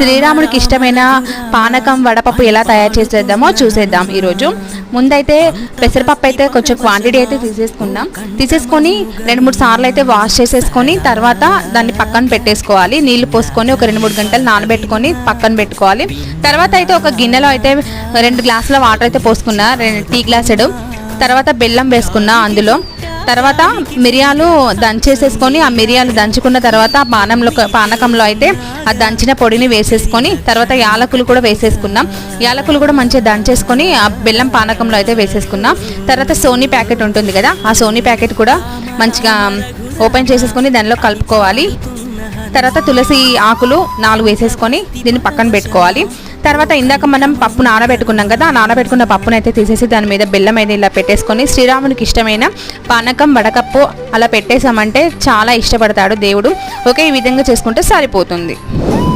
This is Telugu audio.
శ్రీరాముడికి ఇష్టమైన పానకం వడపప్పు ఎలా తయారు చేసేద్దామో చూసేద్దాం ఈరోజు. ముందైతే పెసరపప్పు అయితే కొంచెం క్వాంటిటీ అయితే తీసేసుకుందాం. తీసేసుకొని రెండు మూడు సార్లు అయితే వాష్ చేసేసుకొని తర్వాత దాన్ని పక్కన పెట్టేసుకోవాలి. నీళ్ళు పోసుకొని ఒక రెండు మూడు గంటలు నానబెట్టుకొని పక్కన పెట్టుకోవాలి. తర్వాత అయితే ఒక గిన్నెలో అయితే రెండు గ్లాసుల వాటర్ అయితే పోసుకున్నా రెండు టీ గ్లాసుడు తర్వాత బెల్లం వేసుకున్నా అందులో. తర్వాత మిరియాలు దంచేసేసుకొని ఆ మిరియాలు దంచుకున్న తర్వాత పానంలో పానకంలో అయితే ఆ దంచిన పొడిని వేసేసుకొని తర్వాత యాలకులు కూడా వేసేసుకున్నాం. యాలకులు కూడా మంచిగా దంచేసుకొని ఆ బెల్లం పానకంలో అయితే వేసేసుకున్నాం. తర్వాత సోనీ ప్యాకెట్ ఉంటుంది కదా ఆ సోనీ ప్యాకెట్ కూడా మంచిగా ఓపెన్ చేసేసుకొని దానిలో కలుపుకోవాలి. తర్వాత తులసి ఆకులు నాలుగు వేసేసుకొని దీన్ని పక్కన పెట్టుకోవాలి. తర్వాత ఇందాక మనం పప్పు నానబెట్టుకున్నాం కదా ఆ నానబెట్టుకున్న పప్పును అయితే తీసేసి దాని మీద బెల్లం అయితే ఇలా పెట్టేసుకొని శ్రీరామునికి ఇష్టమైన పానకం వడకప్పు అలా పెట్టేసామంటే చాలా ఇష్టపడతాడు దేవుడు. ఓకే ఈ విధంగా చేసుకుంటే సరిపోతుంది.